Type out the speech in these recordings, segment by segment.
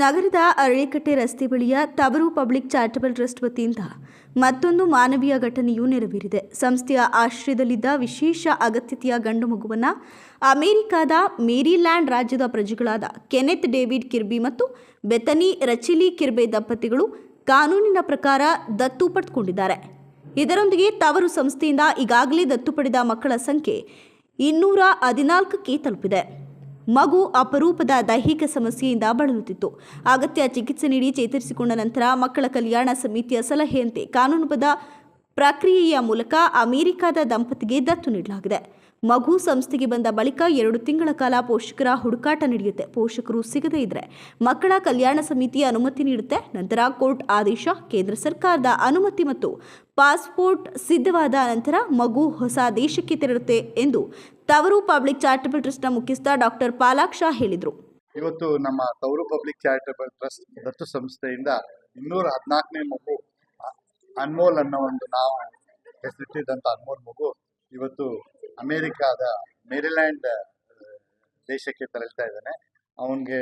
ನಗರದ ಅರಳಿಕಟ್ಟೆ ರಸ್ತೆ ಬಳಿಯ ತವರು ಪಬ್ಲಿಕ್ ಚಾರಿಟಬಲ್ ಟ್ರಸ್ಟ್ ವತಿಯಿಂದ ಮತ್ತೊಂದು ಮಾನವೀಯ ಘಟನೆಯು ನೆರವೇರಿದೆ. ಸಂಸ್ಥೆಯ ಆಶ್ರಯದಲ್ಲಿದ್ದ ವಿಶೇಷ ಅಗತ್ಯತೆಯ ಗಂಡು ಮಗುವನ್ನು ಅಮೆರಿಕಾದ ಮೇರಿಲ್ಯಾಂಡ್ ರಾಜ್ಯದ ಪ್ರಜೆಗಳಾದ ಕೆನೆತ್ ಡೇವಿಡ್ ಕಿರ್ಬಿ ಮತ್ತು ಬೆತನಿ ರಚಿಲಿ ಕಿರ್ಬೆ ದಂಪತಿಗಳು ಕಾನೂನಿನ ಪ್ರಕಾರ ದತ್ತು ಪಡೆದುಕೊಂಡಿದ್ದಾರೆ ಇದರೊಂದಿಗೆ ತವರು ಸಂಸ್ಥೆಯಿಂದ ಈಗಾಗಲೇ ದತ್ತು ಪಡೆದ ಮಕ್ಕಳ ಸಂಖ್ಯೆ ಇನ್ನೂರ ಹದಿನಾಲ್ಕಕ್ಕೆ ತಲುಪಿದೆ. ಮಗು ಅಪರೂಪದ ದೈಹಿಕ ಸಮಸ್ಯೆಯಿಂದ ಬಳಲುತ್ತಿತ್ತು. ಅಗತ್ಯ ಚಿಕಿತ್ಸೆ ನೀಡಿ ಚೇತರಿಸಿಕೊಂಡ ನಂತರ ಮಕ್ಕಳ ಕಲ್ಯಾಣ ಸಮಿತಿಯ ಸಲಹೆಯಂತೆ ಕಾನೂನುಬದ್ಧ ಪ್ರಕ್ರಿಯೆಯ ಮೂಲಕ ಅಮೆರಿಕದ ದಂಪತಿಗೆ ದತ್ತು ನೀಡಲಾಗಿದೆ. ಮಗು ಸಂಸ್ಥೆಗೆ ಬಂದ ಬಳಿಕ ಎರಡು ತಿಂಗಳ ಕಾಲ ಪೋಷಕರ ಹುಡುಕಾಟ ನಡೆಯುತ್ತೆ. ಪೋಷಕರು ಸಿಗದೇ ಇದ್ರೆ ಮಕ್ಕಳ ಕಲ್ಯಾಣ ಸಮಿತಿ ಅನುಮತಿ ನೀಡುತ್ತೆ. ನಂತರ ಕೋರ್ಟ್ ಆದೇಶ ಕೇಂದ್ರ ಸರ್ಕಾರದ ಅನುಮತಿ ಮತ್ತು ಪಾಸ್ಪೋರ್ಟ್ ಸಿದ್ಧವಾದ ನಂತರ ಮಗು ಹೊಸ ದೇಶಕ್ಕೆ ತೆರಳುತ್ತೆ ಎಂದು ತವರು ಪಬ್ಲಿಕ್ ಚಾರಿಟಬಲ್ ಟ್ರಸ್ಟ್ನ ಮುಖ್ಯಸ್ಥ ಡಾಕ್ಟರ್ ಪಾಲಾಕ್ಷ ಹೇಳಿದರು. ಇವತ್ತು ನಮ್ಮ ತವರು ಪಬ್ಲಿಕ್ ಚಾರಿಟಬಲ್ ಟ್ರಸ್ಟ್ ದತ್ತು ಸಂಸ್ಥೆಯಿಂದ ಇನ್ನೂರ ಹದಿನಾಲ್ಕನೇ ಮಗು ಅನ್ಮೋಲ್ ಅನ್ನೋ ಒಂದು ನಾವು ಹೆಸರಿಟ್ಟಿದ್ದಂಥ ಅನ್ಮೋಲ್ ಮಗು ಇವತ್ತು ಅಮೇರಿಕಾದ ಮೇರಿಲ್ಯಾಂಡ್ ದೇಶಕ್ಕೆ ತೆರಳ್ತಾ ಇದ್ದಾನೆ. ಅವನಿಗೆ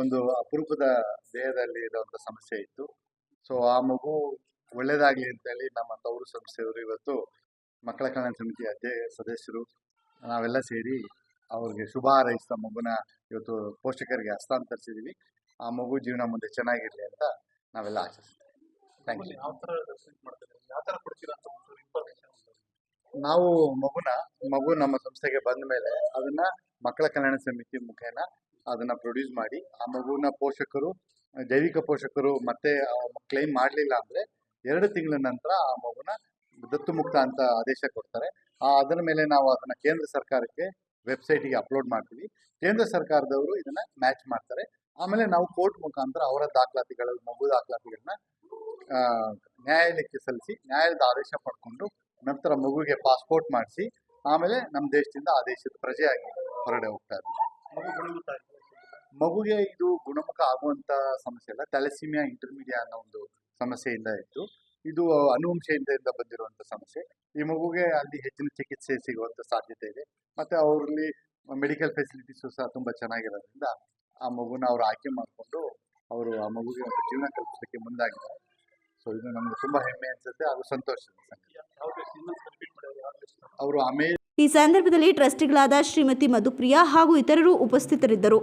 ಒಂದು ಅಪರೂಪದ ದೇಹದಲ್ಲಿ ಇರುವಂಥ ಸಮಸ್ಯೆ ಇತ್ತು. ಸೊ ಆ ಮಗು ಒಳ್ಳೇದಾಗ್ಲಿ ಅಂತೇಳಿ ನಮ್ಮ ತವರು ಸಂಸ್ಥೆಯವರು ಇವತ್ತು ಮಕ್ಕಳ ಕಲ್ಯಾಣ ಸಮಿತಿ ಅಧ್ಯಕ್ಷ ಸದಸ್ಯರು, ನಾವೆಲ್ಲ ಸೇರಿ ಅವ್ರಿಗೆ ಶುಭ ಹಾರೈಸಿದ ಮಗುನ ಇವತ್ತು ಪೋಷಕರಿಗೆ ಹಸ್ತಾಂತರಿಸಿದೀವಿ ಆ ಮಗು ಜೀವನ ಮುಂದೆ ಚೆನ್ನಾಗಿರ್ಲಿ ಅಂತ ನಾವೆಲ್ಲ ಆಶಿಸ್ತೀವಿ. ಥ್ಯಾಂಕ್ ಯು ನಾವು ಮಗುನ, ಮಗು ನಮ್ಮ ಸಂಸ್ಥೆಗೆ ಬಂದ ಮೇಲೆ ಅದನ್ನ ಮಕ್ಕಳ ಕಲ್ಯಾಣ ಸಮಿತಿ ಮುಖೇನ ಅದನ್ನ ಪ್ರೊಡ್ಯೂಸ್ ಮಾಡಿ, ಆ ಮಗುನ ಪೋಷಕರು, ಜೈವಿಕ ಪೋಷಕರು ಮತ್ತೆ ಕ್ಲೈಮ್ ಮಾಡಲಿಲ್ಲ ಅಂದ್ರೆ ಎರಡು ತಿಂಗಳ ನಂತರ ಆ ಮಗುನ ದತ್ತು ಮುಕ್ತ ಅಂತ ಆದೇಶ ಕೊಡ್ತಾರೆ. ಆ, ಅದರ ಮೇಲೆ ನಾವು ಅದನ್ನ ಕೇಂದ್ರ ಸರ್ಕಾರಕ್ಕೆ ವೆಬ್ಸೈಟಿಗೆ ಅಪ್ಲೋಡ್ ಮಾಡ್ತೀವಿ. ಕೇಂದ್ರ ಸರ್ಕಾರದವರು ಇದನ್ನ ಮ್ಯಾಚ್ ಮಾಡ್ತಾರೆ. ಆಮೇಲೆ ನಾವು ಕೋರ್ಟ್ ಮುಖಾಂತರ ಅವರ ದಾಖಲಾತಿಗಳು, ಮಗು ದಾಖಲಾತಿಗಳನ್ನ ನ್ಯಾಯಾಲಯಕ್ಕೆ ಸಲ್ಲಿಸಿ ನ್ಯಾಯಾಲಯದ ಆದೇಶ ಪಡ್ಕೊಂಡು ನಂತರ ಮಗುವಿಗೆ ಪಾಸ್ಪೋರ್ಟ್ ಮಾಡಿಸಿ, ಆಮೇಲೆ ನಮ್ಮ ದೇಶದಿಂದ ಆ ದೇಶದ ಪ್ರಜೆಯಾಗಿ ಹೊರಗಡೆ ಹೋಗ್ತಾ ಮಗುಗೆ ಇದು ಗುಣಮುಖ ಆಗುವಂತ ಸಮಸ್ಯೆ ಅಲ್ಲ ಥ್ಯಾಲಸಿಮಿಯಾ ಇಂಟರ್ಮೀಡಿಯಾ ಅನ್ನೋ ಒಂದು ಸಮಸ್ಯೆಯಿಂದ ಇತ್ತು ಇದು ಅನುವಂಶೆಯಿಂದ ಬಂದಿರುವಂತ ಸಮಸ್ಯೆ. ಈ ಮಗುಗೆ ಅಲ್ಲಿ ಹೆಚ್ಚಿನ ಚಿಕಿತ್ಸೆ ಸಿಗುವಂತ ಸಾಧ್ಯತೆ ಇದೆ. ಮತ್ತೆ ಅವರಲ್ಲಿ ಮೆಡಿಕಲ್ ಫೆಸಿಲಿಟೀಸು ಸಹ ತುಂಬಾ ಚೆನ್ನಾಗಿರೋದ್ರಿಂದ ಆ ಮಗುನ ಅವರು ಆಯ್ಕೆ ಮಾಡಿಕೊಂಡು ಅವರು ಆ ಮಗುಗೆ ಒಂದು ಜೀವನ ಕಲ್ಪಿಸಲಿಕ್ಕೆ ಮುಂದಾಗಿದ್ದಾರೆ. ಸೊ ಇದು ನಮ್ಗೆ ತುಂಬಾ ಹೆಮ್ಮೆ ಅನ್ಸುತ್ತೆ ಹಾಗೂ ಸಂತೋಷದ ಸಂಗತಿ. ಅವರು ಆಮೇಲೆ ಈ ಸಂದರ್ಭದಲ್ಲಿ ಟ್ರಸ್ಟಿಗಳಾದ ಶ್ರೀಮತಿ ಮಧುಪ್ರಿಯಾ ಹಾಗೂ ಇತರರು ಉಪಸ್ಥಿತರಿದ್ದರು.